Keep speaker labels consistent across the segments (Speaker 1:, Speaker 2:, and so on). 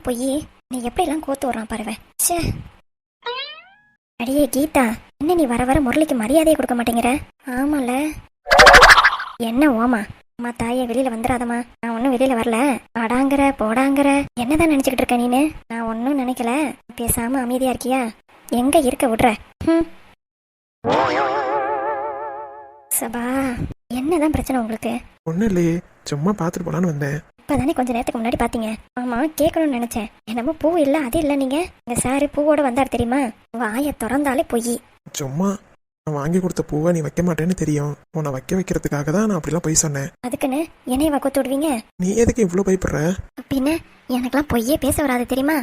Speaker 1: எல்லாம் போய் நீ எப்படிலாம் கோத்து வர்றான் பாருவேன் ச்சே. அடியே கீதா என்ன நீ வர வர முரளிக்கு மரியாதையை கொடுக்க மாட்டேங்கிற? ஆமால. என்ன ஓமா? அம்மா தாயே வெளியில வந்துடாதம்மா நான் ஒன்றும் வெளியில வரல. அடாங்கிற போடாங்கிற. என்னதான் நினைச்சுக்கிட்டு இருக்க நீனு? நான் ஒன்றும் நினைக்கல. பேசாம அமைதியா இருக்கியா? எங்க இருக்க விடுற? ம் சபா என்னதான் பிரச்சனை உங்களுக்கு?
Speaker 2: ஒன்றும் இல்லையே. சும்மா பார்த்துட்டு போலான்னு வந்தேன்.
Speaker 1: இப்பதானே கொஞ்ச நேரத்துக்கு முன்னாடி பாத்தீங்க. ஆமா கேட்கணும்னு நினைச்சேன். என்னமோ பூ இல்ல அது இல்ல நீங்க. இந்த சாரு பூவோட வந்தார் தெரியுமா? வாயை திறந்தாலே பொய்.
Speaker 2: சும்மா நான் வாங்கி கொடுத்த பூவை நீ வைக்க மாட்டேன்னு தெரியும். உன்னை வைக்க வைக்கிறதுக்காக தான் நான் அப்படிலாம் போய் சொன்னேன்.
Speaker 1: அதுக்குன்னு என்னைய வக்கத்து விடுவீங்க?
Speaker 2: நீ எதுக்கு இவ்வளோ பயப்படுற?
Speaker 1: பின்ன எனக்கெல்லாம் பொய்யே பேச வராது தெரியுமா?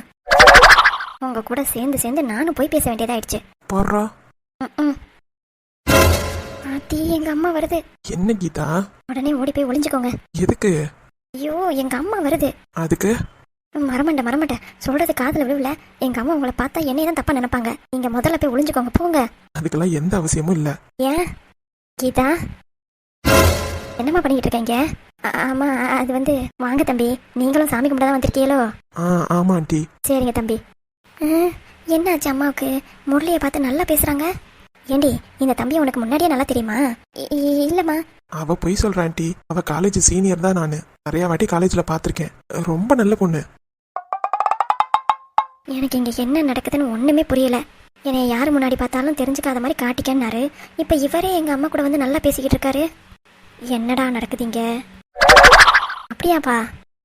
Speaker 1: உங்க கூட சேர்ந்து சேர்ந்து நானும் போய் பேச வேண்டியதாயிடுச்சு.
Speaker 2: பாடுறா.
Speaker 1: ஆத்தி எங்க அம்மா வருது.
Speaker 2: என்ன கீதா?
Speaker 1: உடனே ஓடி போய் ஒளிஞ்சுக்கோங்க.
Speaker 2: எதுக்கு?
Speaker 1: ஐயோ எங்க அம்மா வருது.
Speaker 2: அதுக்கு?
Speaker 1: மரமண்ட மரமண்ட சொல்றது காதுல விழுவல. எங்க அம்மா உங்களை பார்த்தா என்னைய தான் தப்பா நினைப்பாங்க. நீங்க முதல்ல போய் ஒளிஞ்சுக்கோங்க போங்க.
Speaker 2: அதுக்கெல்லாம் எந்த அவசியமும் இல்லை.
Speaker 1: ஏன்? கீதா? என்னம்மா பண்ணிட்டு இருக்கீங்க ஆமா அது வந்து வாங்க தம்பி. நீங்களும் சாமி கும்பிட தான் வந்திருக்கீங்களோ?
Speaker 2: ஆ ஆமா ஆண்டி.
Speaker 1: சரிங்க தம்பி. என்னாச்சு அம்மாவுக்கு? முரளியை பார்த்து நல்லா பேசுறாங்க? ஏண்டி இந்த தம்பி உனக்கு முன்னாடியே நல்லா தெரியுமா? இல்லம்மா.
Speaker 2: அவ பொய் சொல்ற ஆண்டி. அவ காலேஜ் சீனியர் தான் நான். நிறைய வாட்டி காலேஜில் பார்த்துருக்கேன். ரொம்ப நல்ல பொண்ணு.
Speaker 1: எனக்கு இங்க என்ன நடக்குதுன்னு ஒண்ணுமே புரியல. என்னை யார் முன்னாடி பார்த்தாலும் தெரிஞ்சுக்காத மாதிரி காட்டிக்கன்னாரு. இப்ப இவரே எங்க அம்மா கூட வந்து நல்லா பேசிக்கிட்டு இருக்காரு. என்னடா நடக்குதுங்க அப்படியாப்பா?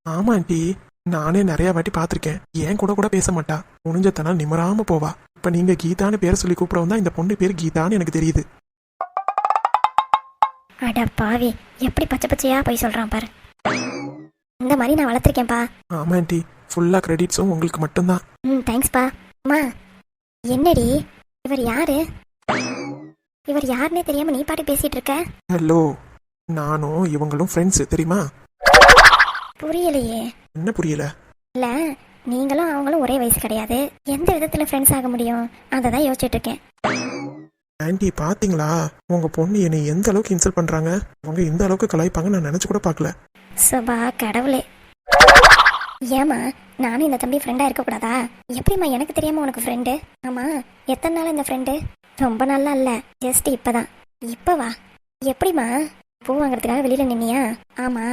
Speaker 2: ஆமா ஆண்டி. நானே நிறைய வாட்டி பார்த்துருக்கேன். ஏன் கூட கூட பேச மாட்டா. முடிஞ்சத்தனால் நிமராம போவா. இப்ப நீங்க கீதான்னு பேரை சொல்லி கூப்பிடவும் தான் இந்த பொண்ணு பேர் கீதான்னு எனக்கு தெரியுது.
Speaker 1: அட பாவி எப்படி பச்சை பச்சையா போய் சொல்றான் பாரு. இந்த மாதிரி நான் வளர்த்துருக்கேன்ப்பா.
Speaker 2: ஆமா ஆண்டி ஃபுல்லா கிரெடிட்ஸும் உங்களுக்கு மட்டும்தான்.
Speaker 1: ம் தேங்க்ஸ்ப்பா அம்மா என்னடி? இவர் யாரு? இவர் யாருன்னே தெரியாம நீ பாட்டு பேசிட்டு இருக்க?
Speaker 2: ஹலோ நானும் இவங்களும் ஃப்ரெண்ட்ஸ் தெரியுமா?
Speaker 1: புரியலையே.
Speaker 2: என்ன புரியல?
Speaker 1: இல்ல நீங்களும் அவங்களும் ஒரே வயசு கிடையாது. எந்த விதத்துல ஃப்ரெண்ட்ஸ் ஆக முடியும்? அதை தான் யோசிச்சுட்டு இருக்கேன்
Speaker 2: ஆண்டி பாத்தீங்களா? உங்க பொண்ணு என்னை எந்த அளவுக்கு இன்சல்ட் பண்றாங்க? அவங்க இந்த அளவுக்கு கலாய்ப்பாங்க நான் நினைச்சு கூட பார்க்கல.
Speaker 1: சபா கடவுளே. ஏமா நானும் இந்த தம்பி ஃப்ரெண்டா இருக்க கூடாதா? எப்படிம்மா எனக்கு தெரியாம உனக்கு ஃப்ரெண்டு ஆமா எத்தனை நாள் இந்த ஃப்ரெண்டு ரொம்ப நாளா இல்ல ஜஸ்ட் இப்பதான். இப்பவா எப்படிம்மா? பூ வாங்குறதுக்காக வெளியில நின்னியா? ஆமா.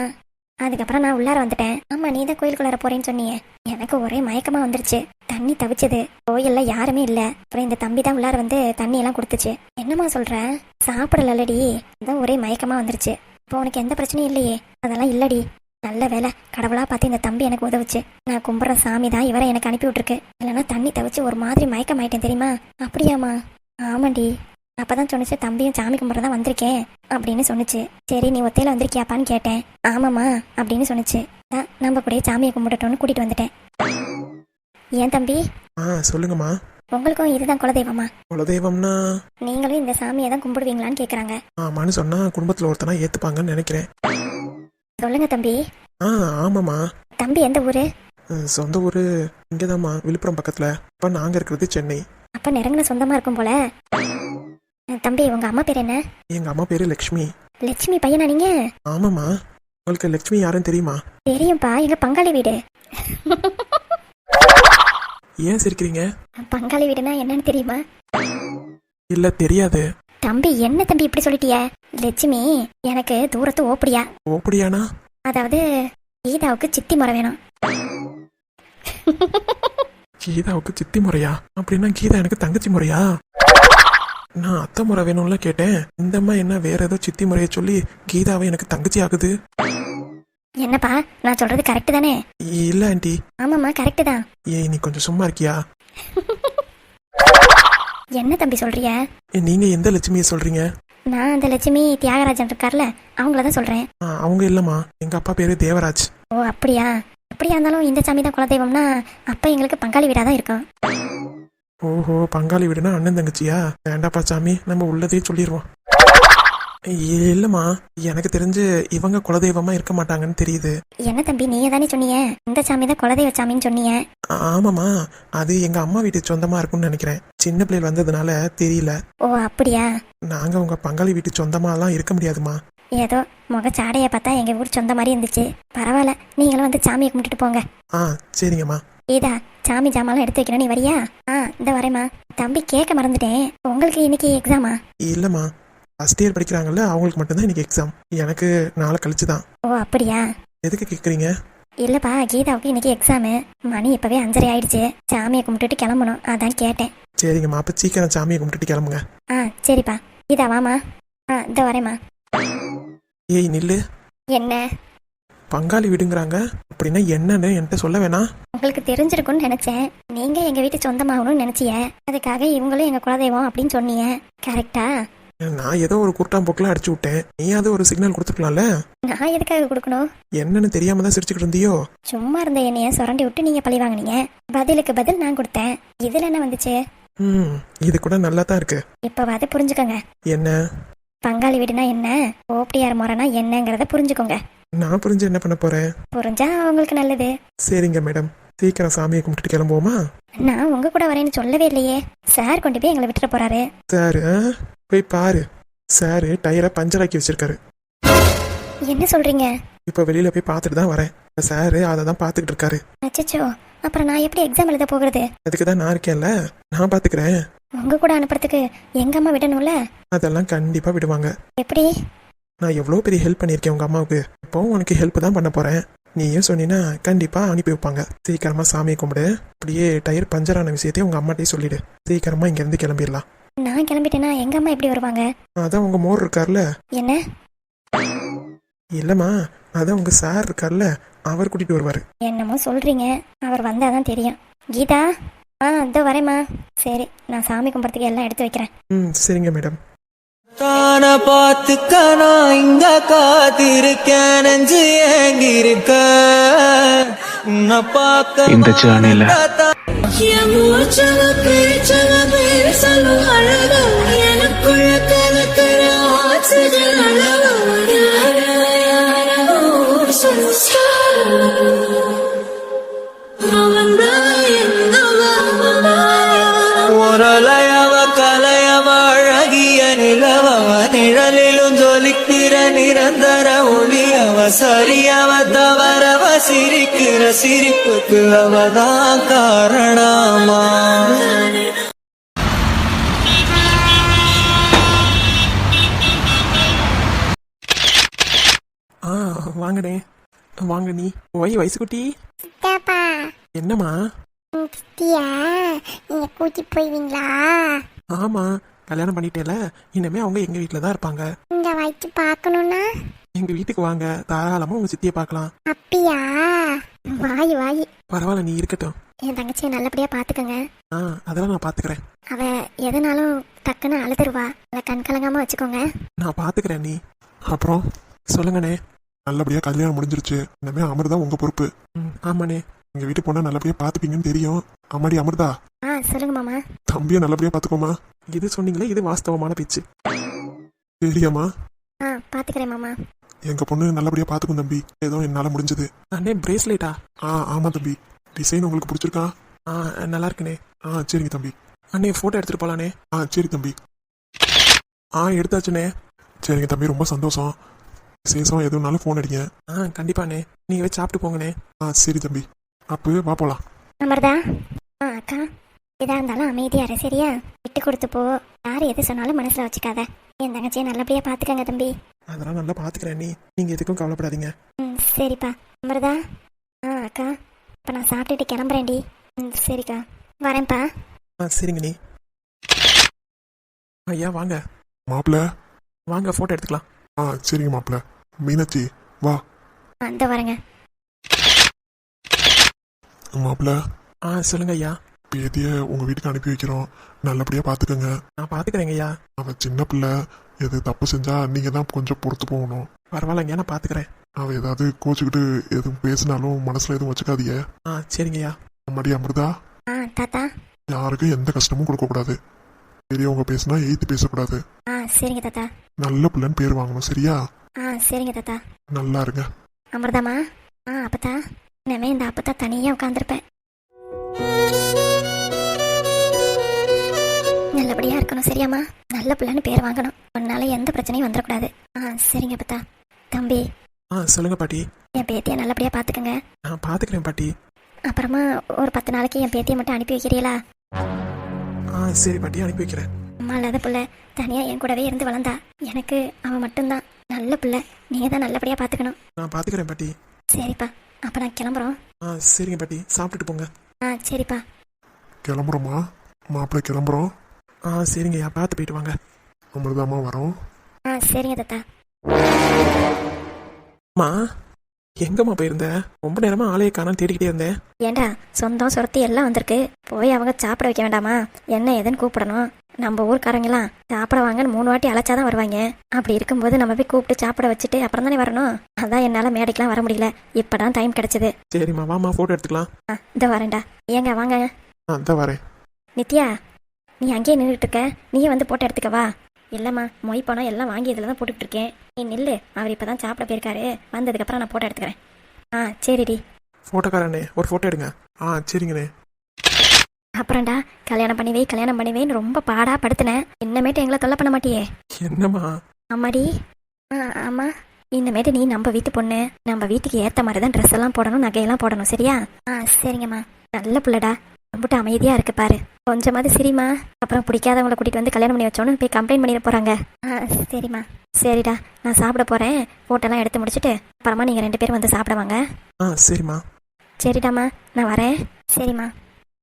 Speaker 1: அதுக்கப்புறம் நான் உள்ளார வந்துட்டேன். ஆமா நீ தான் கோயிலுக்குள்ளார போறேன்னு சொன்னியே. எனக்கு ஒரே மயக்கமா வந்துருச்சு. தண்ணி தவிச்சது. கோயில்ல யாருமே இல்ல. அப்புறம் இந்த தம்பி தான் உள்ளார வந்து தண்ணி எல்லாம் கொடுத்துச்சு. என்னம்மா சொல்ற? சாப்பிடலடி அதான் ஒரே மயக்கமா வந்துருச்சு. இப்போ உனக்கு எந்த பிரச்சனையும் இல்லையே. அதெல்லாம் இல்லடி. நல்ல வேலை கடவுளா பார்த்து இந்த தம்பி எனக்கு உதவுச்சு. நான் கும்பிட்ற சாமி தான் இவரை எனக்கு அனுப்பி விட்டுருக்கு. இல்லைன்னா தண்ணி தவிச்சு ஒரு மாதிரி மயக்கம் ஆயிட்டேன் தெரியுமா? அப்படியாம்மா. ஆமாண்டி. அப்பதான் சொன்னுச்சு தம்பியும் சாமி கும்பிட்ற தான் வந்திருக்கேன் அப்படின்னு சொன்னுச்சு. சரி நீ ஒத்தையில வந்திருக்கியாப்பான்னு கேட்டேன். ஆமாம்மா அப்படின்னு சொன்னுச்சு. அதான் நம்ம கூடயே சாமியை கும்பிடட்டோன்னு கூட்டிட்டு வந்துட்டேன். ஏன் தம்பி?
Speaker 2: ஆ சொல்லுங்கம்மா.
Speaker 1: உங்களுக்கும் இதுதான் குலதெய்வமா?
Speaker 2: குலதெய்வம்னா?
Speaker 1: நீங்களும் இந்த சாமியை தான் கும்பிடுவீங்களான்னு கேக்குறாங்க.
Speaker 2: ஆமான்னு சொன்னா குடும்பத்துல ஒருத்தனா ஏத்துப்பாங்கன்னு நினைக்கிறேன்.
Speaker 1: சொல்லுங்க தம்பி.
Speaker 2: ஆ ஆமாம்மா.
Speaker 1: தம்பி எந்த ஊரு?
Speaker 2: அஹ், சொந்த ஊரு இங்கதாம்மா விழுப்புரம் பக்கத்துல. இப்ப நாங்க இருக்கிறது சென்னை.
Speaker 1: அப்ப நெருங்கின சொந்தமா இருக்கும் போல. அஹ் தம்பி உங்க அம்மா பேர் என்ன?
Speaker 2: எங்க அம்மா பேரு லக்ஷ்மி.
Speaker 1: லட்சுமி பையனா நீங்க?
Speaker 2: ஆமாம்மா. உங்களுக்கு லக்ஷ்மி யாருன்னு தெரியுமா?
Speaker 1: தெரியும்பா. எங்க பங்காளி வீடு.
Speaker 2: ஏன் சிரிக்கிறீங்க?
Speaker 1: பங்காளி வீடுனா என்னன்னு தெரியுமா?
Speaker 2: இல்ல தெரியாது.
Speaker 1: தம்பி என்ன தம்பி இப்படி சொல்லிட்டிய? லட்சுமி எனக்கு தூரத்து ஓப்படியா?
Speaker 2: ஓப்படியானா?
Speaker 1: அதாவது கீதாவுக்கு சித்தி முறை வேணும்.
Speaker 2: கீதாவுக்கு சித்தி முறையா? அப்படின்னா கீதா எனக்கு தங்கச்சி முறையா? நான் அத்தை முறை வேணும்ல கேட்டேன். இந்த அம்மா என்ன வேற ஏதோ சித்தி முறையை சொல்லி கீதாவை எனக்கு தங்கச்சி ஆகுது?
Speaker 1: என்னப்பா நான் சொல்றது கரெக்ட் தானே?
Speaker 2: இல்ல ஆண்டி.
Speaker 1: ஆமாம்மா கரெக்ட் தான்.
Speaker 2: ஏய் நீ கொஞ்சம் சும்மா இருக்கியா?
Speaker 1: என்ன தம்பி சொல்றிய?
Speaker 2: நீங்க எந்த லட்சுமியை சொல்றீங்க?
Speaker 1: நான் அந்த லட்சுமி தியாகராஜன் இருக்கார்ல அவங்கள தான் சொல்றேன்.
Speaker 2: அவங்க இல்லம்மா. எங்க அப்பா பேரு தேவராஜ்.
Speaker 1: ஓ அப்படியா? அப்படியா இருந்தாலும் இந்த சாமி தான் குலதெய்வம்னா அப்ப எங்களுக்கு பங்காளி வீடா தான் இருக்கும்.
Speaker 2: ஓஹோ பங்காளி வீடுனா அண்ணன் தங்கச்சியா? வேண்டாப்பா சாமி நம்ம உள்ளதே சொல்லிடுவோம் இல்லம்மா. எனக்கு தெரிஞ்சு இவங்க குலதெய்வமா இருக்க மாட்டாங்கன்னு தெரியுது.
Speaker 1: என்ன தம்பி நீங்க தானே சொன்னீங்க? இந்த சாமி தான் குலதெய்வ சாமின்னு சொன்னீங்க.
Speaker 2: ஆ- ஆமாம்மா. அது எங்க அம்மா வீட்டு சொந்தமா இருக்கும்னு நினைக்கிறேன். சின்ன பிள்ளைகள் வந்ததுனால தெரியல.
Speaker 1: ஓ அப்படியா?
Speaker 2: நாங்க உங்க பங்காளி வீட்டு சொந்தமாலாம் இருக்க முடியாதுமா
Speaker 1: ஏதோ முகச்சாடையை பார்த்தா எங்கள் ஊர் சொந்த மாதிரி இருந்துச்சு. பரவாயில்ல. நீங்களும் வந்து சாமியை கும்பிட்டுட்டு போங்க.
Speaker 2: ஆ சரிங்கம்மா.
Speaker 1: இதா சாமி ஜாமான்லாம் எடுத்து வைக்கணும். நீ வரியா? ஆ இந்த வரேம்மா. தம்பி கேட்க மறந்துட்டேன். உங்களுக்கு இன்னைக்கு எக்ஸாமா
Speaker 2: இல்லைம்மா. ஃபஸ்ட் இயர் படிக்கிறாங்கல்ல அவங்களுக்கு மட்டும்தான் இன்னைக்கு எக்ஸாம் எனக்கு நாளை கழிச்சு தான்.
Speaker 1: ஓ அப்படியா?
Speaker 2: எதுக்கு கேட்குறீங்க
Speaker 1: இல்லப்பா கீதாவுக்கு இன்னைக்கு எக்ஸாமு மணி இப்பவே அஞ்சரை ஆயிடுச்சு. சாமியை கும்பிட்டுட்டு கிளம்பணும். அதான் கேட்டேன்.
Speaker 2: சரிங்கம்மா. அப்போ சீக்கிரம் சாமியை கும்பிட்டுட்டு கிளம்புங்க.
Speaker 1: ஆ சரிப்பா. கீதா வாமா ஆ இந்த வரேம்மா.
Speaker 2: ஏய் நில்லு.
Speaker 1: என்ன?
Speaker 2: பங்காளி வீடுங்கிறாங்க. அப்படின்னா என்னன்னு என்கிட்ட சொல்ல வேணாம்.
Speaker 1: உங்களுக்கு தெரிஞ்சிருக்கும்னு நினைச்சேன். நீங்க எங்க வீட்டு சொந்தமாகணும்னு நினைச்சிய. அதுக்காக இவங்களும் எங்க குலதெய்வம் அப்படின்னு சொன்னீங்க. கரெக்டா
Speaker 2: நான் ஏதோ ஒரு குருட்டாம்போக்கில் அடிச்சு விட்டேன். நீயாவது ஒரு சிக்னல் கொடுத்துருக்கலாம்ல
Speaker 1: நான் எதுக்காக கொடுக்கணும்?
Speaker 2: என்னன்னு தெரியாம தான் சிரிச்சுக்கிட்டு இருந்தியோ?
Speaker 1: சும்மா இருந்த என்னைய சுரண்டி விட்டு நீங்க பழி வாங்குனீங்க. பதிலுக்கு பதில் நான் கொடுத்தேன். இதுல என்ன வந்துச்சு?
Speaker 2: ம் இது கூட நல்லா தான் இருக்கு.
Speaker 1: இப்பவாது புரிஞ்சுக்கோங்க.
Speaker 2: என்ன?
Speaker 1: பங்காளி வீடுனா என்ன? ஓப்படியார் முறைனா என்னங்கிறத புரிஞ்சுக்கோங்க.
Speaker 2: நான் புரிஞ்சு என்ன பண்ண போறேன்?
Speaker 1: புரிஞ்சா உங்களுக்கு நல்லது.
Speaker 2: சரிங்க மேடம். சீக்கிரம் சாமியை கும்பிட்டுட்டு கிளம்புவோமா?
Speaker 1: நான் உங்க கூட வரேன்னு சொல்லவே இல்லையே. சார் கொண்டு போய் எங்களை விட்டுட்டு போறாரு.
Speaker 2: சார்? போய் பாரு. சார் டயரை பஞ்சராக்கி வச்சிருக்காரு.
Speaker 1: என்ன சொல்றீங்க?
Speaker 2: இப்போ வெளியில போய் பார்த்துட்டு தான் வரேன். சார் அதை தான் பார்த்துக்கிட்டு இருக்காரு.
Speaker 1: அச்சச்சோ. அப்புறம் நான் எப்படி எக்ஸாம் எழுத போகிறது?
Speaker 2: அதுக்கு தான் நான் இருக்கேன்ல. நான் பார்த்துக்கிறேன்.
Speaker 1: உங்க கூட அனுப்புறதுக்கு எங்க அம்மா விடணும்ல?
Speaker 2: அதெல்லாம் கண்டிப்பாக விடுவாங்க.
Speaker 1: எப்படி?
Speaker 2: நான் எவ்வளோ பெரிய ஹெல்ப் பண்ணியிருக்கேன் உங்கள் அம்மாவுக்கு. இப்போ உனக்கு ஹெல்ப் தான் பண்ண போகிறேன் நீயும் சொன்னீன்னா கண்டிப்பாக அனுப்பி வைப்பாங்க. சீக்கிரமாக சாமியை கும்பிடு. அப்படியே டயர் பஞ்சர் ஆன விஷயத்தையும் உங்கள் அம்மாட்டையும் சொல்லிடு. சீக்கிரமாக இங்கேருந்து கிளம்பிடலாம்.
Speaker 1: நான் கிளம்பிட்டேன்னா எங்க அம்மா எப்படி வருவாங்க?
Speaker 2: அதான் உங்கள் மோர் இருக்கார்ல.
Speaker 1: என்ன?
Speaker 2: இல்லைம்மா அதான் உங்கள் சார் இருக்கார்ல. அவர் கூட்டிகிட்டு வருவார்.
Speaker 1: என்னமோ சொல்றீங்க. அவர் வந்தாதான் தெரியும். கீதா? ஆ இதோ வரேம்மா. சரி நான் சாமி கும்பிட்றதுக்கு எல்லாம் எடுத்து வைக்கிறேன்.
Speaker 2: ம் சரிங்க மேடம்.
Speaker 3: தான பார்த்துக்க நான் இங்க காத்திருக்கேன் நெஞ்சு ஏங்கிருக்க உன்னை பார்க்க
Speaker 4: இந்த
Speaker 5: அழகா எனக்குள்ள கலக்கிற ஆக்சிஜன் அளவு.
Speaker 3: உரலையவ கலையவ அழகிய நிலவவ நிழலிலும் ஜொலிக்கிற நிரந்தர ஒளியவ சரியவ தவறவ சிரிக்கிற சிரிப்புக்கு அவதான் காரணமா?
Speaker 2: ஆ வாங்கடே வாங்க நீ. ஒய் வயசு குட்டி என்னம்மா?
Speaker 1: சித்தியா? நீங்க கூட்டி போய்வீங்களா?
Speaker 2: ஆமா கல்யாணம் பண்ணிட்டேல. இனிமே அவங்க எங்க வீட்டில் தான் இருப்பாங்க.
Speaker 1: இந்த வயிற்று பார்க்கணும்னா?
Speaker 2: எங்க வீட்டுக்கு வாங்க. தாராளமா உங்க சித்தியை பார்க்கலாம்.
Speaker 1: அப்படியா? வாய் வாய்.
Speaker 2: பரவாயில்ல நீ இருக்கட்டும்.
Speaker 1: என் தங்கச்சியை நல்லபடியா பாத்துக்கங்க
Speaker 2: ஆ அதெல்லாம் நான் பாத்துக்கிறேன்
Speaker 1: அவ எதனாலும் டக்குன்னு அழுதுருவா. அதை கண் கலங்காம வச்சுக்கோங்க.
Speaker 2: நான் பாத்துக்கிறேன் நீ.
Speaker 6: அப்புறம்
Speaker 2: சொல்லுங்கண்ணே.
Speaker 6: நல்லபடியா கல்யாணம் முடிஞ்சிருச்சு. இனிமே அமிர்தா உங்க பொறுப்பு.
Speaker 2: ம் ஆமாண்ணே.
Speaker 6: எங்க வீட்டு பொண்ணை நல்லபடியா பாத்துப்பீங்கன்னு தெரியும். அம்மாடி அமிர்தா.
Speaker 1: ஆ சொல்லுங்க மாமா.
Speaker 6: தம்பியை நல்லபடியா பாத்துக்கோமா
Speaker 2: இது சொன்னீங்களே இது வாஸ்தவமான பேச்சு.
Speaker 6: சரியாம்மா
Speaker 1: ஆ பாத்துக்கிறேன் மாமா.
Speaker 6: எங்க பொண்ணு நல்லபடியா பாத்துக்கும் தம்பி. ஏதோ என்னால முடிஞ்சது.
Speaker 2: அண்ணே பிரேஸ்லெட்டா
Speaker 6: ஆ ஆமா தம்பி. டிசைன் உங்களுக்கு பிடிச்சிருக்கா?
Speaker 2: ஆ நல்லா இருக்குண்ணே.
Speaker 6: ஆ சரிங்க தம்பி.
Speaker 2: அண்ணே ஃபோட்டோ எடுத்துட்டு போலாண்ணே.
Speaker 6: ஆ சரி தம்பி.
Speaker 2: ஆ எடுத்தாச்சுண்ணே.
Speaker 6: சரிங்க தம்பி ரொம்ப சந்தோஷம். விசேஷம் எதுனாலும் ஃபோன் அடிங்க.
Speaker 2: ஆ கண்டிப்பாண்ணே. நீங்க போய் சாப்பிட்டு போங்கண்ணே.
Speaker 6: ஆ சரி தம்பி. அப்போ வா போலாம்.
Speaker 1: அமர்தா? ஆ அக்கா. எதா இருந்தாலும் அமைதியா இரு சரியா? விட்டு கொடுத்து போ. யார் எது சொன்னாலும் மனசுல வச்சுக்காத. என் தங்கச்சியை நல்லபடியா பாத்துக்கங்க தம்பி.
Speaker 2: அதெல்லாம் நல்லா பாத்துக்கிறேன் நீ. நீங்க எதுக்கும் கவலைப்படாதீங்க.
Speaker 1: ம் சரிப்பா. அமர்தா? ஆ அக்கா. இப்போ நான் சாப்பிட்டுட்டு கிளம்புறேன்டி ம் சரிக்கா. வரேன்ப்பா.
Speaker 2: ஆ சரிங்க நீ. ஐயா வாங்க.
Speaker 6: மாப்பிள்ள.
Speaker 2: வாங்க ஃபோட்டோ எடுத்துக்கலாம்.
Speaker 6: ஆ சரிங்க மாப்பிள்ள. மீனாட்சி வா.
Speaker 1: அந்த வரேங்க.
Speaker 6: மாப்பிள்ள.
Speaker 2: ஆ சொல்லுங்க ஐயா.
Speaker 6: பேத்திய உங்க வீட்டுக்கு அனுப்பி வைக்கிறோம். நல்லபடியா பாத்துக்கோங்க.
Speaker 2: நான் பாத்துக்கிறேங்க ஐயா.
Speaker 6: அவ சின்ன பிள்ளை. எது தப்பு செஞ்சா நீங்க தான் கொஞ்சம் பொறுத்து போகணும்.
Speaker 2: பரவாயில்லைங்க நான் பாத்துக்கிறேன்.
Speaker 6: அவ ஏதாவது கோச்சுக்கிட்டு எதுவும் பேசினாலும் மனசுல எதுவும் வச்சுக்காதீங்க.
Speaker 2: ஆ சரிங்க ஐயா.
Speaker 6: அம்மாடி அமிர்தா.
Speaker 1: ஆ தாத்தா.
Speaker 6: யாருக்கும் எந்த கஷ்டமும் கொடுக்க கூடாது. பெரியவங்க பேசினா எய்த்து பேசக்கூடாது.
Speaker 1: ஆ சரிங்க தாத்தா.
Speaker 6: நல்ல பிள்ளைன்னு பேர் வாங்கணும் சரியா?
Speaker 1: ஆ சரிங்க தாத்தா.
Speaker 6: நல்லா இருங்க.
Speaker 1: அமிர்தாமா? ஆ அப்பத்தா. இனிமே இந்த அப்பத்தா தனியாக உட்காந்துருப்பேன் நல்லபடியா இருக்கணும் சரியாம்மா? நல்ல பிள்ளைன்னு பேர் வாங்கணும். உன்னால எந்த பிரச்சனையும் வந்துடக்கூடாது. ஆ சரிங்க பத்தா தம்பி.
Speaker 2: ஆ சொல்லுங்க பாட்டி.
Speaker 1: என் பேத்தியை நல்லபடியாக பார்த்துக்கங்க
Speaker 2: நான் பார்த்துக்கிறேன் பாட்டி.
Speaker 1: அப்புறமா ஒரு பத்து நாளைக்கு என் பேத்தியை மட்டும் அனுப்பி வைக்கிறீங்களா?
Speaker 2: ஆ சரி பாட்டி அனுப்பி வைக்கிறேன்.
Speaker 1: அம்மா இல்லாத பிள்ளை. தனியாக என் கூடவே இருந்து வளர்ந்தா. எனக்கு அவன் மட்டும்தான். நல்ல பிள்ளை. நீங்கள் தான் நல்லபடியாக பார்த்துக்கணும்
Speaker 2: நான் பார்த்துக்கிறேன் பாட்டி.
Speaker 1: சரிப்பா. அப்போ நான் கிளம்புறோம்.
Speaker 2: ஆ சரிங்க பாட்டி. சாப்பிட்டுட்டு போங்க.
Speaker 1: ஆ சரிப்பா.
Speaker 6: கிளம்புறோமா? மாப்பிள்ளை கிளம்புறோம்.
Speaker 2: ஆ சரிங்கய்யா பார்த்து போயிட்டு வாங்க.
Speaker 6: அமிர்தாமா வரோம்.
Speaker 1: ஆ சரிங்க தாத்தா.
Speaker 2: அம்மா எங்கம்மா போயிருந்த? ரொம்ப நேரமா ஆளையை காணோம் தேடிக்கிட்டே இருந்தேன்
Speaker 1: ஏண்டா சொந்தம் சுரத்தி எல்லாம் வந்திருக்கு. போய் அவங்க சாப்பிட வைக்க வேண்டாமா? என்ன ஏதுன்னு கூப்பிடணும். நம்ம ஊர்க்காரங்களாம் சாப்பிட வாங்கன்னு மூணு வாட்டி அழைச்சாதான் வருவாங்க. அப்படி இருக்கும்போது நம்ம போய் கூப்பிட்டு சாப்பிட வச்சுட்டு அப்புறம் தானே வரணும்? அதான் என்னால் மேடைக்கெலாம் வர முடியல. இப்பதான் டைம் கிடைச்சது.
Speaker 2: சரிம்மா வாம்மா ஃபோட்டோ எடுத்துக்கலாம்.
Speaker 1: இந்த வரேன்டா. ஏங்க வாங்க.
Speaker 2: வரேன்.
Speaker 1: நித்யா நீ அங்கேயே நின்றுட்டு இருக்க. நீயே வந்து போட்டோ எடுத்துக்க வா. இல்லைம்மா மொய் பணம் எல்லாம் வாங்கி இதில் தான் போட்டுக்கிட்டு இருக்கேன். நீ நில்லு. அவர் இப்போ தான் சாப்பிட போயிருக்காரு. வந்ததுக்கப்புறம் நான் போட்டோ எடுத்துக்கிறேன். ஆ சரிடி.
Speaker 2: ஃபோட்டோக்காரண்ணே ஒரு ஃபோட்டோ எடுங்க. ஆ சரிங்கண்ணே.
Speaker 1: அப்புறம்டா கல்யாணம் பண்ணி வை கல்யாணம் பண்ணி வைன்னு ரொம்ப பாடா படுத்தினேன். இன்னமேட்டு எங்களை தொல்லை பண்ண மாட்டியே.
Speaker 2: என்னம்மா?
Speaker 1: அம்மாடி ஆ ஆமா. இனிமேட்டு நீ நம்ம வீட்டு பொண்ணு. நம்ம வீட்டுக்கு ஏத்த மாதிரி தான் ட்ரெஸ் எல்லாம் போடணும் நகையெல்லாம் போடணும் சரியா? ஆ சரிங்கம்மா. நல்ல புள்ளடா. ரொம்ப அமைதியா இருக்கு பாரு. கொஞ்சமாவது சரிம்மா. அப்புறம் பிடிக்காதவங்கள கூட்டிட்டு வந்து கல்யாணம் பண்ணி வச்சோன்னு போய் கம்ப்ளைண்ட் பண்ணிட போறாங்க. ஆ சரிம்மா. சரிடா நான் சாப்பிட போறேன். போட்டோலாம் எடுத்து முடிச்சிட்டு அப்புறமா நீங்க ரெண்டு பேரும் வந்து சாப்பிட வாங்க
Speaker 2: ஆ சரிம்மா.
Speaker 1: சரிடாம்மா நான் வரேன். சரிம்மா.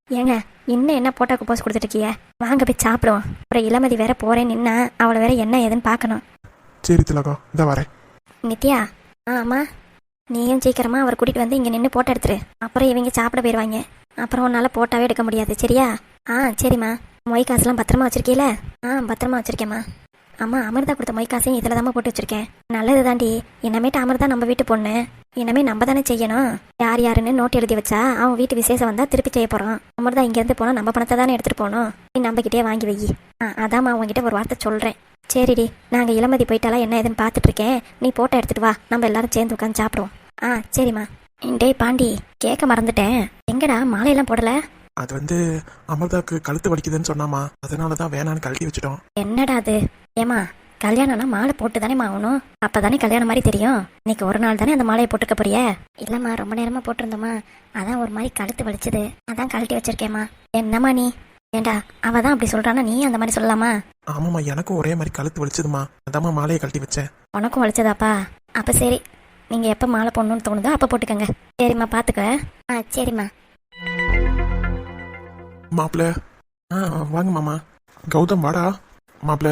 Speaker 1: ஏங்க இன்னும் என்ன போட்டோக்கு போஸ் கொடுத்துட்டு இருக்கீங்க? வாங்க போய் சாப்பிடுவோம். அப்புறம் இளமதி வேற போறேன் நின்னா அவளை வேற என்ன ஏதுன்னு பார்க்கணும்.
Speaker 6: சரி திலகம் இந்த வரேன்.
Speaker 1: நித்யா? ஆ அம்மா. நீயும் சீக்கிரமா அவர் கூட்டிட்டு வந்து இங்க நின்று போட்டோ எடுத்துரு. அப்புறம் இவங்க சாப்பிட போயிடுவாங்க அப்புறம் உன்னால போட்டாவே எடுக்க முடியாது சரியா? ஆ சரிம்மா. மொய் காசுலாம் பத்திரமா வச்சிருக்கீல? ஆ பத்திரமா வச்சிருக்கேம்மா. அம்மா அமிர்தா கொடுத்த மொய் காசையும் இதில் தாம்மா போட்டு வச்சிருக்கேன். நல்லது தாண்டி இனிமேட்டு அமிர்தா நம்ம வீட்டு பொண்ணு. இனிமே நம்ம தானே செய்யணும். யார் யாருன்னு நோட் எழுதி வச்சா அவன் வீட்டு விசேஷம் வந்தா திருப்பி செய்ய போறோம் அமிர்தா இங்கேருந்து போனால் நம்ம பணத்தை தானே எடுத்துட்டு போகணும். நீ நம்ம கிட்டே வாங்கி வை. ஆ அதாம்மா உங்ககிட்ட ஒரு வார்த்தை சொல்கிறேன் சரிடி நாங்க இளமதி போயிட்டாலாம் என்ன ஏதுன்னு பார்த்துட்டு இருக்கேன் நீ போட்டோ எடுத்துட்டு வா நம்ம எல்லாரும் சேர்ந்து உட்காந்து சாப்பிடுவோம். ஆ சரிம்மா. டேய் பாண்டி கேட்க மறந்துட்டேன். எங்கடா மாலையெல்லாம் போடல?
Speaker 2: அது வந்து அமிர்தாக்கு கழுத்து வலிக்குதுன்னு சொன்னாமா அதனால தான் வேணான்னு கழட்டி வச்சிட்டோம்.
Speaker 1: என்னடா அது? ஏமா கல்யாணம்னா மாலை போட்டு தானே ஆகணும்? அப்பதானே கல்யாணம் மாதிரி தெரியும். இன்னைக்கு ஒரு நாள் தானே அந்த மாலையை போட்டுக்க போறிய? இல்லம்மா ரொம்ப நேரமா போட்டிருந்தோமா அதான் ஒரு மாதிரி கழுத்து வலிச்சது. அதான் கழட்டி வச்சிருக்கேம்மா. என்னம்மா நீ? ஏண்டா அவ தான் அப்படி சொல்றானா நீ அந்த மாதிரி சொல்லலாமா?
Speaker 2: ஆமாம்மா எனக்கும் ஒரே மாதிரி கழுத்து வலிச்சதுமா அதாம்மா மாலையை கழட்டி வச்சேன்.
Speaker 1: உனக்கும் வலிச்சதாப்பா? அப்ப சரி நீங்க எப்ப மாலை போடணும்னு தோணுதோ அப்ப போட்டுக்கோங்க. சரிம்மா பாத்துக்க. ஆ சரிம்மா.
Speaker 2: மாப்பிள்ள ஆ வாங்க மாமா. கௌதம் வாடா. மாப்பிள்ள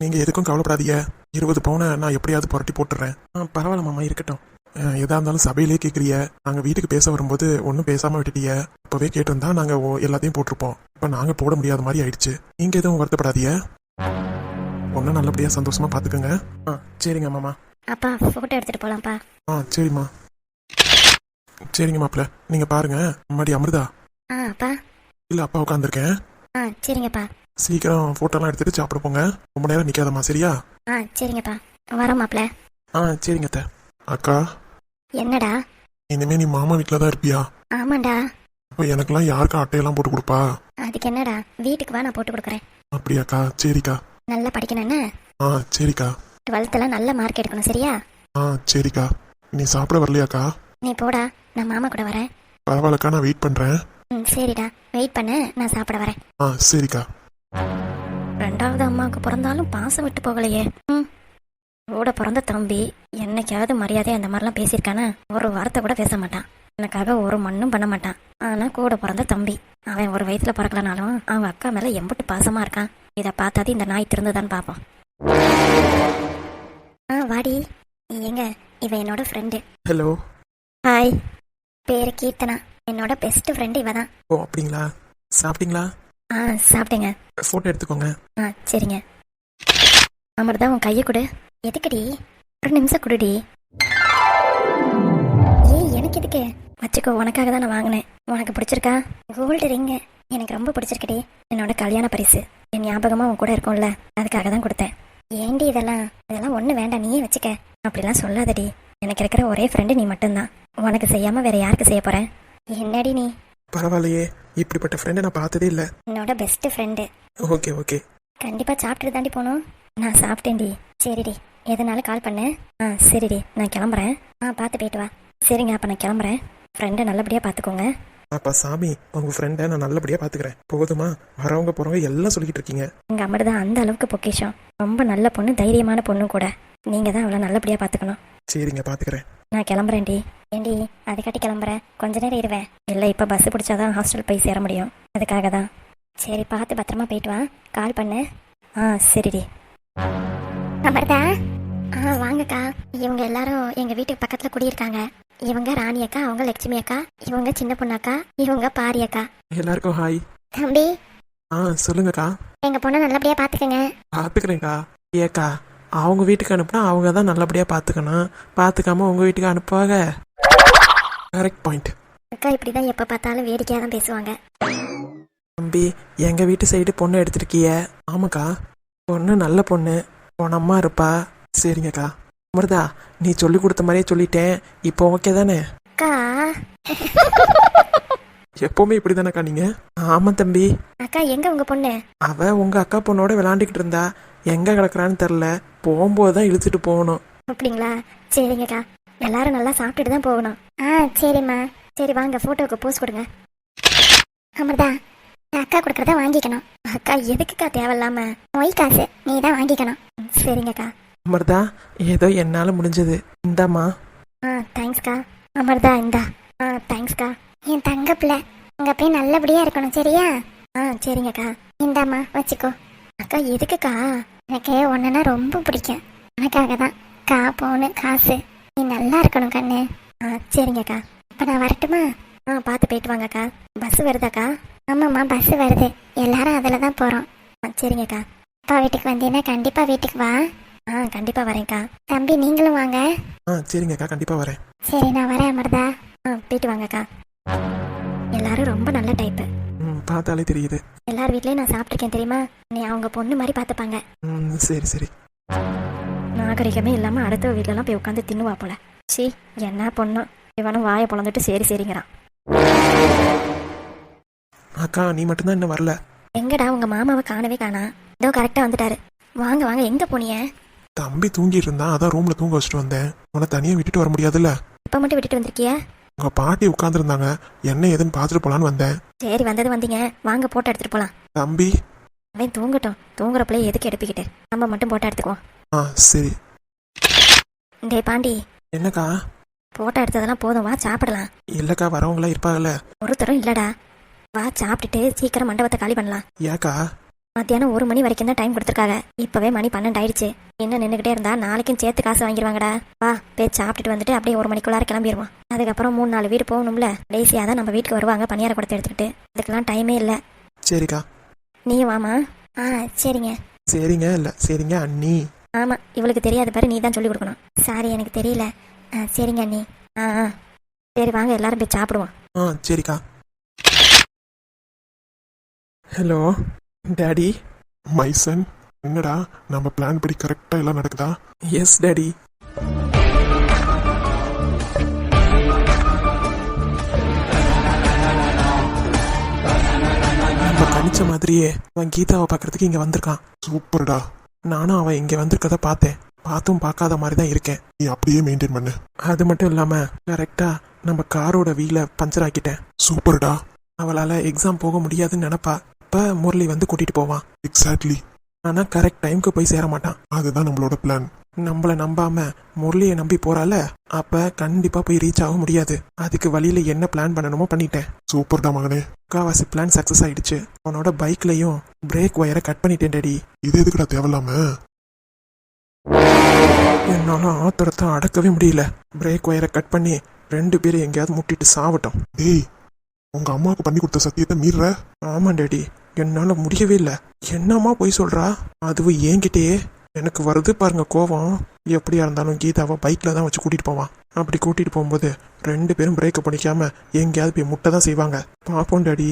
Speaker 2: நீங்க எதுக்கும் கவலைப்படாதீங்க. இருபது பவுனை நான் எப்படியாவது புரட்டி போட்டுறேன். ஆ பரவாயில்ல மாமா இருக்கட்டும். ஆ, எதா இருந்தாலும் சபையிலே கேட்குறிய நாங்கள் வீட்டுக்கு பேச வரும்போது ஒன்றும் பேசாம விட்டுட்டிய. இப்போவே கேட்டிருந்தா நாங்கள் எல்லாத்தையும் போட்டிருப்போம். இப்போ நாங்கள் போட முடியாத மாதிரி ஆயிடுச்சு. நீங்க எதுவும் வருத்தப்படாதீங்க. ஒன்றும் நல்லபடியாக சந்தோஷமா பார்த்துக்கோங்க ஆ சரிங்க மாமா.
Speaker 1: அப்பா போட்டோ எடுத்துட்டு போலாம்ப்பா.
Speaker 2: ஆ சரிம்மா. சரிங்க மாப்பிள்ள. நீங்க பாருங்க. முன்னாடி அமிர்தா.
Speaker 1: ஆ அப்பா.
Speaker 2: இல்லை அப்பா உட்காந்துருக்கேன்
Speaker 1: ஆ சரிங்கப்பா.
Speaker 2: சீக்கிரம் ஃபோட்டோலாம் எடுத்துட்டு சாப்பிட போங்க. ரொம்ப நேரம் நிக்காதம்மா சரியா?
Speaker 1: ஆ சரிங்கப்பா. வரோம் மாப்ள
Speaker 2: ஆ சரிங்க அத்தை.
Speaker 6: அக்கா.
Speaker 1: என்னடா?
Speaker 6: இனிமே நீ மாமா வீட்டில் தான் இருப்பியா?
Speaker 1: ஆமாண்டா.
Speaker 6: அப்போ எனக்கெல்லாம் யாருக்கா அட்டையெல்லாம் போட்டு கொடுப்பா?
Speaker 1: அதுக்கு என்னடா? வீட்டுக்கு வா நான் போட்டு கொடுக்குறேன்.
Speaker 6: அப்படியாக்கா சரிக்கா.
Speaker 1: நல்லா படிக்கணும் என்ன?
Speaker 6: ஆ சரிக்கா.
Speaker 1: டுவெல்த்தெல்லாம் நல்ல மார்க் எடுக்கணும் சரியா?
Speaker 6: ஆ சரிக்கா. நீ சாப்பிட வரலையாக்கா?
Speaker 1: நீ போடா நான் மாமா கூட வரேன்.
Speaker 6: பரவாயில்லக்கா நான் வெயிட் பண்ணுறேன்
Speaker 1: ம் சரிடா. வெயிட் பண்ணு நான் சாப்பிட வரேன்.
Speaker 6: ஆ சரிக்கா.
Speaker 1: ரெண்டாவது அம்மாவுக்கு பிறந்தாலும் பாசம் விட்டு போகலையே. ம். கூட பிறந்த தம்பி என்னைக்காவது மரியாதை அந்த மாதிரிலாம் பேசியிருக்கானா? ஒரு வார்த்தை கூட பேச மாட்டான். எனக்காக ஒரு மண்ணும் பண்ண மாட்டான். ஆனா கூட பிறந்த தம்பி. அவன் ஒரு வயசுல பிறக்கலனாலும் அவங்க அக்கா மேல எம்புட்டு பாசமா இருக்கான். இதை பார்த்தாது இந்த நாய் திருந்துதான் பார்ப்போம் ஆ வாடி. எங்க? இவ என்னோட ஃப்ரெண்டு
Speaker 2: ஹலோ
Speaker 1: ஹாய் பேரு கீர்த்தனா. என்னோட பெஸ்ட் ஃப்ரெண்டு இவ தான்
Speaker 2: ஓ அப்படிங்களா? சாப்பிட்டீங்களா?
Speaker 1: ஆ சாப்பிட்டேங்க.
Speaker 2: ஃபோட்டோ எடுத்துக்கோங்க.
Speaker 1: ஆ சரிங்க. அமிர்தா உன் கையை கொடு. எதுக்குடி? ஒரு நிமிஷம் கொடுடி. ஏய் எனக்கு எதுக்கு? வச்சுக்கோ உனக்காக தான் நான் வாங்கினேன். உனக்கு பிடிச்சிருக்கா? கோல்டு ரிங்கு எனக்கு ரொம்ப பிடிச்சிருக்குடி. என்னோட கல்யாண பரிசு. என் ஞாபகமா உன் கூட இருக்கும்ல. அதுக்காக தான் கொடுத்தேன். ஏண்டி இதெல்லாம்? இதெல்லாம் ஒண்ணு வேண்டாம் நீயே வச்சுக்க. அப்படிலாம் சொல்லாதடி. எனக்கு இருக்கிற ஒரே ஃப்ரெண்டு நீ மட்டும்தான். உனக்கு செய்யாம வேற யாருக்கு செய்ய போறேன் என்னடி நீ?
Speaker 2: பரவாயில்லையே. இப்படிப்பட்ட ஃப்ரெண்டை நான் பார்த்ததே இல்லை.
Speaker 1: என்னோட பெஸ்ட் ஃப்ரெண்டு
Speaker 2: ஓகே ஓகே.
Speaker 1: கண்டிப்பா சாப்பிட்டுட்டு தாண்டி போகணும். நான் சாப்பிட்டேன்டி. சரிடி. எதனாலும் கால் பண்ணு. ஆ சரிடி. நான் கிளம்புறேன். ஆ பார்த்து போயிட்டு வா. சரிங்க அப்போ நான் கிளம்புறேன். ஃப்ரெண்டை நல்லபடியாக பார்த்துக்கோங்க
Speaker 2: அப்பா சாமி உங்க ஃப்ரெண்டை நான் நல்லபடியா பாத்துக்கிறேன். போதுமா? வரவங்க போறவங்க எல்லாம் சொல்லிக்கிட்டு இருக்கீங்க.
Speaker 1: எங்கள் அம்மா தான் அந்த அளவுக்கு பொக்கிஷம். ரொம்ப நல்ல பொண்ணு தைரியமான பொண்ணு கூட. நீங்கள் தான் அவளை நல்லபடியாக பார்த்துக்கணும்
Speaker 2: சரிங்க பாத்துக்கிறேன்.
Speaker 1: நான் கிளம்புறேன்டி ஏண்டி அதுக்காட்டி கிளம்புறேன் கொஞ்ச நேரம் இருவேன். இல்லை இப்போ பஸ் பிடிச்சாதான் ஹாஸ்டல் போய் சேர முடியும். அதுக்காக தான். சரி பார்த்து பத்திரமா போயிட்டு வா. கால் பண்ணு. ஆ சரிடி அமர்தா? ஆ வாங்கக்கா. இவங்க எல்லாரும் எங்கள் வீட்டுக்கு பக்கத்தில் குடியிருக்காங்க. இவங்க ராணி அக்கா அவங்க லட்சுமி அக்கா இவங்க சின்ன பொண்ணாக்கா இவங்க பாரி அக்கா.
Speaker 2: எல்லாருக்கும் ஹாய்
Speaker 1: தம்பி.
Speaker 2: ஆ சொல்லுங்கக்கா.
Speaker 1: எங்கள் பொண்ணை நல்லபடியாக பார்த்துக்கங்க
Speaker 2: பாத்துக்கிறேன்க்கா. ஏக்கா அவங்க வீட்டுக்கு அனுப்புனா அவங்க தான் நல்லபடியா பாத்துக்கணும். பாத்துக்காம உங்க வீட்டுக்கு அனுப்புவாங்க. கரெக்ட் பாயிண்ட்
Speaker 1: அக்கா இப்படி தான் எப்போ பார்த்தாலும் வேடிக்கையாக தான் பேசுவாங்க.
Speaker 2: தம்பி எங்க வீட்டு சைடு பொண்ணு எடுத்திருக்கிய? ஆமாக்கா. பொண்ணு நல்ல பொண்ணு. உன் அம்மா இருப்பா. சரிங்கக்கா. அமிர்தா நீ சொல்லி கொடுத்த மாதிரியே சொல்லிட்டேன். இப்போ ஓகே தானே?
Speaker 1: அக்கா.
Speaker 2: எப்பவுமே இப்படி தானேக்கா நீங்க? ஆமா தம்பி.
Speaker 1: அக்கா எங்கே உங்கள் பொண்ணு?
Speaker 2: அவ உங்க அக்கா பொண்ணோட விளாண்டுக்கிட்டு இருந்தா. எங்க கிடக்குறான்னு தெரில போகும்போது தான் இழுத்துட்டு போகணும்.
Speaker 1: அப்படிங்களா? சரிங்கக்கா. எல்லாரும் நல்லா சாப்பிட்டுட்டு தான் போகணும். ஆ சரிம்மா. சரி வாங்க. ஃபோட்டோவுக்கு போஸ் கொடுங்க. அமிர்தா அக்கா கொடுக்கறத வாங்கிக்கணும். அக்கா எதுக்குக்கா தேவையில்லாம? மொய் காசு. நீ தான் வாங்கிக்கணும் சரிங்கக்கா.
Speaker 2: அமர்தா ஏதோ என்னால முடிஞ்சது. இந்தாம்மா.
Speaker 1: ஆ தேங்க்ஸ்க்கா அமர்தா இந்தா. ஆ தேங்க்ஸ்க்கா என் தங்க பிள்ளை போய் நல்லபடியா இருக்கணும் சரியா? ஆ சரிங்கக்கா. இந்தாம்மா வச்சுக்கோ. அக்கா எதுக்குக்கா? எனக்கு ஒன்றுனா ரொம்ப பிடிக்கும். எனக்காக தான். கா போனு காசு. நீ நல்லா இருக்கணும் கண்ணு. ஆ சரிங்கக்கா. இப்போ நான் வரட்டுமா? ஆ பார்த்து போயிட்டு வாங்கக்கா. பஸ் வருதாக்கா? ஆமாம்மா பஸ் வருது. எல்லாரும் அதில் தான் போகிறோம் ஆ சரிங்கக்கா. அப்பா வீட்டுக்கு வந்தீங்கன்னா கண்டிப்பாக வீட்டுக்கு வா. ஆ கண்டிப்பாக வரேன்க்கா. தம்பி நீங்களும் வாங்க.
Speaker 2: ஆ சரிங்கக்கா கண்டிப்பா வரேன்.
Speaker 1: சரி நான் வரேன் அமர்தா. ஆ போயிட்டு வாங்கக்கா. எல்லாரும் ரொம்ப நல்ல டைப்பு
Speaker 2: ம் பார்த்தாலே தெரியுது.
Speaker 1: எல்லார் வீட்லயும் நான் சாப்பிட்ருக்கேன் தெரியுமா? நீ அவங்க பொண்ணு மாதிரி பார்த்துப்பாங்க.
Speaker 2: ம் சரி சரி.
Speaker 1: நாகரிகமே இல்லாம அடுத்த வீட்லலாம் போய் உட்காந்து தின்னுவா போல. சி என்ன பொண்ணு? இவனும் வாயை பொழந்துட்டு சரி சரிங்கிறான்.
Speaker 2: அக்கா நீ மட்டும்தான் இன்னும் வரல.
Speaker 1: எங்கடா உங்க மாமாவை காணவே காணா? இதோ கரெக்டா வந்துட்டாரு. வாங்க வாங்க எங்க போனீங்க?
Speaker 2: தம்பி தூங்கிட்டு இருந்தான் அதான் ரூம்ல தூங்க வச்சுட்டு வந்தேன். உன்னை தனியா விட்டுட்டு வர முடியாதுல்ல?
Speaker 1: இப்ப மட்டும் விட்டுட்டு வந்திருக்கிய?
Speaker 2: உங்க பாட்டி உட்காந்துருந்தாங்க என்ன ஏதுன்னு பார்த்துட்டு போலான்னு வந்தேன்.
Speaker 1: சரி வந்தது வந்தீங்க. வாங்க போட்டோ எடுத்துட்டு போலாம்.
Speaker 2: தம்பி?
Speaker 1: அவன் தூங்கட்டும். தூங்குற பிள்ளைய எதுக்கு எடுப்பிக்கிட்டு? நம்ம மட்டும் போட்டோ எடுத்துக்குவோம்.
Speaker 2: ஆ சரி.
Speaker 1: டேய் பாண்டி.
Speaker 2: என்னக்கா?
Speaker 1: போட்டோ எடுத்ததெல்லாம் போதும். வா சாப்பிடலாம்.
Speaker 2: இல்லக்கா வரவங்களாம் இருப்பாங்கல்ல.
Speaker 1: ஒருத்தரும் இல்லடா. வா சாப்பிட்டுட்டு சீக்கிரம் மண்டபத்தை காலி பண்ணலாம்.
Speaker 2: ஏக்கா?
Speaker 1: மத்தியானம் ஒரு மணி வரைக்கும் தான் டைம் கொடுத்துருக்காங்க. இப்பவே மணி பன்னெண்டு ஆயிடுச்சு இன்னும் நின்றுகிட்டே இருந்தா நாளைக்கும் சேர்த்து காசு வாங்கிடுவாங்கடா வா போய் சாப்பிட்டுட்டு வந்துட்டு அப்படியே ஒரு மணிக்குள்ளார கிளம்பிடுவோம் அதுக்கப்புறம் மூணு நாலு வீடு போகணும்ல. கடைசியாக தான் நம்ம வீட்டுக்கு வருவாங்க பணியார கொடுத்து எடுத்துக்கிட்டு. அதுக்கெல்லாம் டைமே இல்லை.
Speaker 2: சரிக்கா.
Speaker 1: நீயும் வாமா ஆ சரிங்க.
Speaker 2: சரிங்க இல்ல. சரிங்க அண்ணி.
Speaker 1: ஆமா இவளுக்கு தெரியாத பாரு நீ தான் சொல்லி கொடுக்கணும். சாரி எனக்கு தெரியல. ஆ சரிங்க அண்ணி. ஆ ஆ. சரி வாங்க எல்லாரும் போய் சாப்பிடுவோம்.
Speaker 2: ஆ சரிக்கா. ஹலோ. டாடி
Speaker 6: மைசன் என்னடா நம்ம பிளான் படி கரெக்டா எல்லாம் நடக்குதா?
Speaker 2: எஸ் டாடி நம்ம கணிச்ச மாதிரியே அவன் கீதாவை பார்க்கறதுக்கு இங்க வந்திருக்கான்.
Speaker 6: சூப்பர்டா.
Speaker 2: நானும் அவன் இங்க வந்திருக்கத பார்த்தேன். பார்த்தும் பார்க்காத மாதிரி தான் இருக்கேன்.
Speaker 6: நீ அப்படியே மெயின்டைன் பண்ணு.
Speaker 2: அது மட்டும் இல்லாம கரெக்டா நம்ம காரோட வீலை பஞ்சர் ஆக்கிட்டேன்.
Speaker 6: சூப்பர்டா.
Speaker 2: அவளால எக்ஸாம் போக முடியாதுன்னு நினைப்பா. இப்ப முரளி வந்து கூட்டிட்டு போவான்.
Speaker 6: எக்ஸாக்ட்லி
Speaker 2: ஆனா கரெக்ட் டைம்க்கு போய் சேர மாட்டான்.
Speaker 6: அதுதான் நம்மளோட பிளான்
Speaker 2: நம்மள நம்பாம முரளியை நம்பி போறால அப்ப கண்டிப்பா போய் ரீச் ஆக முடியாது. அதுக்கு வழியில என்ன பிளான் பண்ணணுமோ பண்ணிட்டேன்.
Speaker 6: சூப்பர்டா மகனே.
Speaker 2: முக்காவாசி பிளான் சக்சஸ் ஆயிடுச்சு. அவனோட பைக்லயும் பிரேக் ஒயரை கட் பண்ணிட்டேன் டேடி.
Speaker 6: இது எதுக்குடா தேவையில்லாம?
Speaker 2: என்னால ஆத்திரத்தை அடக்கவே முடியல. பிரேக் ஒயரை கட் பண்ணி ரெண்டு பேரும் எங்கேயாவது முட்டிட்டு சாவட்டும்.
Speaker 6: டேய் உங்க அம்மாவுக்கு பண்ணி கொடுத்த சத்தியத்தை மீறுற?
Speaker 2: ஆமா டேடி. என்னால் முடியவே இல்லை. என்னம்மா போய் சொல்கிறா அதுவும் என்கிட்டயே எனக்கு வருது பாருங்க கோவம். எப்படியா இருந்தாலும் கீதாவை பைக்கில் தான் வச்சு கூட்டிகிட்டு போவான். அப்படி கூட்டிகிட்டு போகும்போது ரெண்டு பேரும் பிரேக்கப் பண்ணிக்காம எங்கேயாவது போய் முட்டை தான் செய்வாங்க. பாப்போம் டேடி.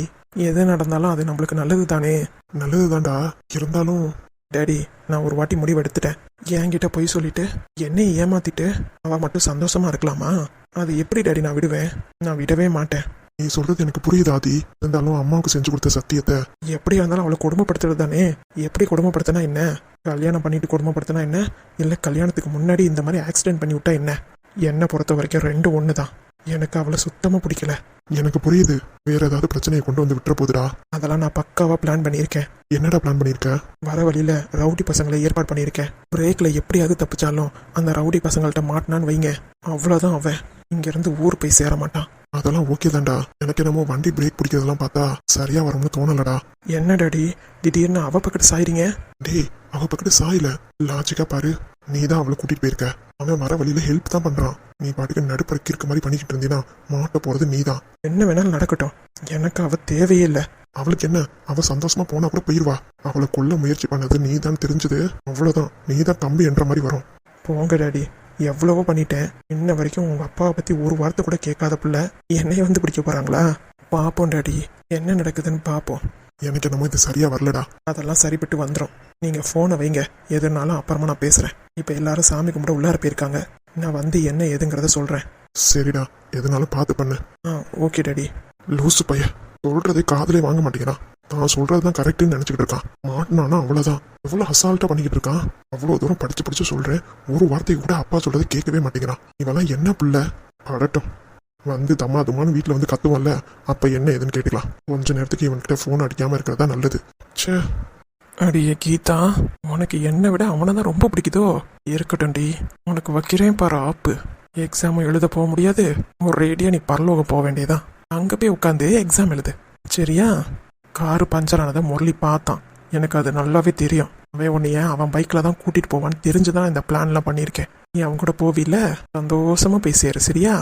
Speaker 2: எது நடந்தாலும் அது நம்மளுக்கு நல்லது தானே
Speaker 6: நல்லதுதான்டா. இருந்தாலும்
Speaker 2: டேடி நான் ஒரு வாட்டி முடிவு எடுத்துட்டேன். என்கிட்ட போய் சொல்லிட்டு என்னை ஏமாத்திட்டு அவ மட்டும் சந்தோஷமா இருக்கலாமா? அது எப்படி டாடி நான் விடுவேன்? நான் விடவே மாட்டேன்.
Speaker 6: நீ சொல்றது எனக்கு புரியுது ஆதி? இருந்தாலும் அம்மாவுக்கு செஞ்சு கொடுத்த சத்தியத்தை
Speaker 2: எப்படியா இருந்தாலும் அவளை கொடுமைப்படுத்துறது தானே எப்படி கொடுமைப்படுத்தினா என்ன? கல்யாணம் பண்ணிட்டு கொடுமைப்படுத்தினா என்ன? இல்லை கல்யாணத்துக்கு முன்னாடி இந்த மாதிரி ஆக்சிடென்ட் பண்ணி விட்டா என்ன? என்னை பொறுத்த வரைக்கும் ரெண்டு ஒன்று தான் எனக்கு அவளை சுத்தமாக பிடிக்கல.
Speaker 6: எனக்கு புரியுது. வேற ஏதாவது பிரச்சனையை கொண்டு வந்து விட்டுற போதுடா.
Speaker 2: அதெல்லாம் நான் பக்காவாக பிளான் பண்ணியிருக்கேன்.
Speaker 6: என்னடா பிளான் பண்ணிருக்க
Speaker 2: வர வழியில் ரவுடி பசங்களை ஏற்பாடு பண்ணியிருக்கேன். பிரேக்கில் எப்படியாவது தப்பிச்சாலும் அந்த ரவுடி பசங்கள்ட்ட மாட்டினான்னு வைங்க. அவ்வளோதான் அவன். இங்கேருந்து ஊர் போய் சேர மாட்டான்.
Speaker 6: அதெல்லாம் ஓகே தான்டா. எனக்கு என்னமோ வண்டி பிரேக் பிடிக்கிறதெல்லாம் பார்த்தா சரியா வரும்னு தோணலடா.
Speaker 2: என்ன டாடி திடீர்னு அவ பக்கத்து சாயிறீங்க?
Speaker 6: டேய் அவ பக்கத்து சாயில. லாஜிக்கா பாரு. நீ தான் அவளை கூட்டிட்டு போயிருக்க. அவன் வர வழியில ஹெல்ப் தான் பண்றான். நீ பாட்டுக்கு நடுப்பறக்கு இருக்க மாதிரி பண்ணிக்கிட்டு இருந்தீனா மாட்ட போறது நீ தான்
Speaker 2: என்ன வேணாலும் நடக்கட்டும். எனக்கு அவ தேவையே இல்லை.
Speaker 6: அவளுக்கு என்ன? அவ சந்தோஷமா போனா கூட போயிருவா. அவளை கொல்ல முயற்சி பண்ணது நீ தான் தெரிஞ்சது. அவ்வளவுதான். நீ தான் கம்பி என்ற மாதிரி வரும்.
Speaker 2: போங்க டாடி எவ்வளவோ பண்ணிட்டேன். இன்ன வரைக்கும் உங்க அப்பாவை பத்தி ஒரு வார்த்தை கூட கேட்காத பிள்ளை. என்னைய வந்து பிடிக்க போறாங்களா? பாப்போம் டாடி. என்ன நடக்குதுன்னு பாப்போம்.
Speaker 6: எனக்கு என்னமோ இது சரியா வரலடா.
Speaker 2: அதெல்லாம் சரிப்பட்டு வந்துடும் நீங்க போனை வைங்க. எதுனாலும் அப்புறமா நான் பேசுறேன். இப்ப எல்லாரும் சாமி கும்பிட உள்ளார போயிருக்காங்க. நான் வந்து என்ன ஏதுங்கிறத சொல்றேன்.
Speaker 6: சரிடா. எதுனாலும் பார்த்து பண்ணு.
Speaker 2: ஆ ஓகே டாடி.
Speaker 6: லூசு பைய சொல்றதை காதலே வாங்க மாட்டேங்கிறான் தான் சொல்றதுதான் கரெக்ட்னு நினைச்சுக்கிட்டு இருக்கான் மாட்டினானா அவ்வளவுதான். எவ்வளவு அசால்ட்டா பண்ணிக்கிட்டு இருக்கான் அவ்வளவு தூரம் படிச்சு படிச்சு சொல்றேன். ஒரு வார்த்தை கூட அப்பா சொல்றதை கேட்கவே மாட்டேங்கிறான் இவெல்லாம் என்ன பிள்ளை? படட்டும். வந்து தம்மா தும்மான்னு வீட்டில் வந்து கத்துவான்ல அப்ப என்ன ஏதுன்னு கேட்டுக்கலாம். கொஞ்ச நேரத்துக்கு இவன்கிட்ட போன் அடிக்காம இருக்கிறதா நல்லது. ச்சே.
Speaker 2: அடியே கீதா உனக்கு என்னை விட அவனை தான் ரொம்ப பிடிக்குதோ? இருக்கட்டும் டி. உனக்கு வைக்கிறேன் பாரு ஆப்பு. எக்ஸாம் எழுத போக முடியாது. ஒரு ரேடியா நீ பரலோகம் போக வேண்டியதான் அங்கே போய் உட்காந்து எக்ஸாம் எழுது. சரியா? காரு பஞ்சர் ஆனதை முரளி பார்த்தான். எனக்கு அது நல்லாவே தெரியும். அவன் உன்னைய அவன் பைக்கில் தான் கூட்டிகிட்டு போவான்னு தெரிஞ்சு தான் இந்த பிளான்லாம் பண்ணியிருக்கேன். நீ அவன் கூட போவில்ல? சந்தோஷமாக போய் சேரு சரியா?